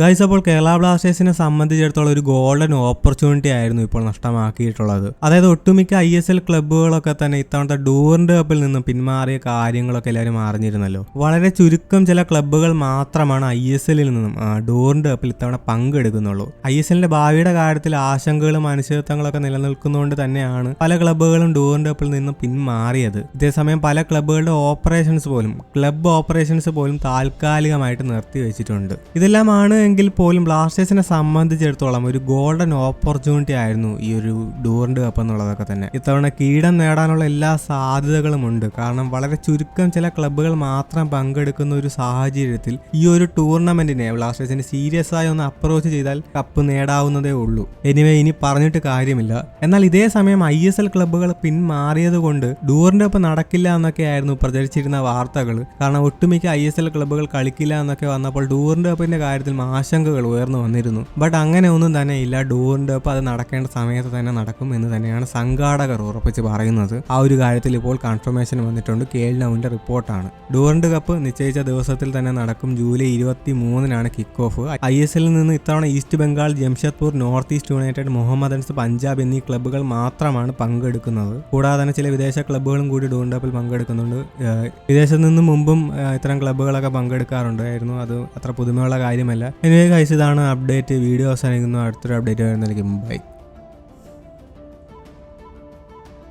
Guys അപ്പോൾ കേരള ബ്ലാസ്റ്റേഴ്സിനെ സംബന്ധിച്ചിടത്തോളം ഒരു ഗോൾഡൻ ഓപ്പർച്യൂണിറ്റി ആയിരുന്നു ഇപ്പോൾ നഷ്ടമാക്കിയിട്ടുള്ളത്. അതായത് ഒട്ടുമിക്ക ഐ എസ് എൽ ക്ലബ്ബുകളൊക്കെ തന്നെ ഇത്തവണത്തെ ഡൂറിന്റെ കപ്പിൽ നിന്നും പിന്മാറിയ കാര്യങ്ങളൊക്കെ എല്ലാവരും അറിഞ്ഞിരുന്നല്ലോ. വളരെ ചുരുക്കം ചില ക്ലബ്ബുകൾ മാത്രമാണ് ഐ എസ് എല്ലിൽ നിന്നും ഡൂറിന്റെ കപ്പിൽ ഇത്തവണ പങ്കെടുക്കുന്നുള്ളൂ. ഐ എസ് എല്ലിന്റെ ഭാവിയുടെ കാര്യത്തിൽ ആശങ്കകളും അനിശ്ചിതത്വങ്ങളൊക്കെ നിലനിൽക്കുന്നതുകൊണ്ട് തന്നെയാണ് പല ക്ലബ്ബുകളും ഡൂറിന്റെ കപ്പിൽ നിന്നും പിന്മാറിയത്. ഇതേസമയം പല ക്ലബ്ബുകളുടെ ഓപ്പറേഷൻസ് പോലും ക്ലബ്ബ് ഓപ്പറേഷൻസ് പോലും താൽക്കാലികമായിട്ട് നിർത്തിവെച്ചിട്ടുണ്ട്. ഇതെല്ലാമാണ് എങ്കിൽ പോലും ബ്ലാസ്റ്റേഴ്സിനെ സംബന്ധിച്ചിടത്തോളം ഒരു ഗോൾഡൻ ഓപ്പർച്യൂണിറ്റി ആയിരുന്നു ഈ ഒരു ഡൂറിന്റെ കപ്പ് എന്നുള്ളതൊക്കെ തന്നെ. ഇത്തവണ കിരീടം നേടാനുള്ള എല്ലാ സാധ്യതകളും ഉണ്ട്. കാരണം വളരെ ചുരുക്കം ചില ക്ലബ്ബുകൾ മാത്രം പങ്കെടുക്കുന്ന ഒരു സാഹചര്യത്തിൽ ഈ ഒരു ടൂർണമെന്റിനെ ബ്ലാസ്റ്റേഴ്സിന് സീരിയസ് ആയി ഒന്ന് അപ്രോച്ച് ചെയ്താൽ കപ്പ് നേടാവുന്നതേ ഉള്ളൂ. എനിവേ ഇനി പറഞ്ഞിട്ട് കാര്യമില്ല. എന്നാൽ ഇതേ സമയം ഐ എസ് എൽ ക്ലബ്ബുകൾ പിന്മാറിയത് കൊണ്ട് ഡൂറിന്റെ ഒപ്പം നടക്കില്ല എന്നൊക്കെയായിരുന്നു പ്രചരിച്ചിരുന്ന വാർത്തകൾ. കാരണം ഒട്ടുമിക്ക ഐ എസ് എൽ ക്ലബ്ബുകൾ കളിക്കില്ല എന്നൊക്കെ വന്നപ്പോൾ ഡൂറിന്റെ ഒപ്പിന്റെ കാര്യത്തിൽ ആശങ്കകൾ ഉയർന്നു വന്നിരുന്നു. ബട്ട് അങ്ങനെ ഒന്നും തന്നെ ഇല്ല. ഡോറിന്റെ ഒപ്പം അത് നടക്കേണ്ട സമയത്ത് തന്നെ നടക്കും എന്ന് തന്നെയാണ് സംഘാടകർ ഉറപ്പിച്ച് പറയുന്നത്. ആ ഒരു കാര്യത്തിൽ ഇപ്പോൾ കൺഫർമേഷൻ വന്നിട്ടുണ്ട്. കെ എൽ നൗവിന്റെ റിപ്പോർട്ടാണ് ഡോറിന്റെ കപ്പ് നിശ്ചയിച്ച ദിവസത്തിൽ തന്നെ നടക്കും. ജൂലൈ ഇരുപത്തി മൂന്നിനാണ് കിക്ക് ഓഫ് ഐ എസ് എല്ലിൽ നിന്ന് ഇത്തവണ East Bengal Jamshedpur North East United Mohammedans Punjab എന്നീ ക്ലബ്ബുകൾ മാത്രമാണ് പങ്കെടുക്കുന്നത്. കൂടാതെ തന്നെ ചില വിദേശ ക്ലബ്ബുകളും കൂടി ഡൂറിന്റെ കപ്പിൽ പങ്കെടുക്കുന്നുണ്ട്. വിദേശത്ത് നിന്ന് മുമ്പും ഇത്തരം ക്ലബ്ബുകളൊക്കെ പങ്കെടുക്കാറുണ്ടായിരുന്നു. അത് അത്ര പുതുമയുള്ള കാര്യമല്ല. എനിവേ ഇതാണ് അപ്ഡേറ്റ് വീഡിയോ അവസാനിക്കുന്നു. അടുത്തൊരു അപ്ഡേറ്റ് വരുന്നതായിരിക്കും. ബൈ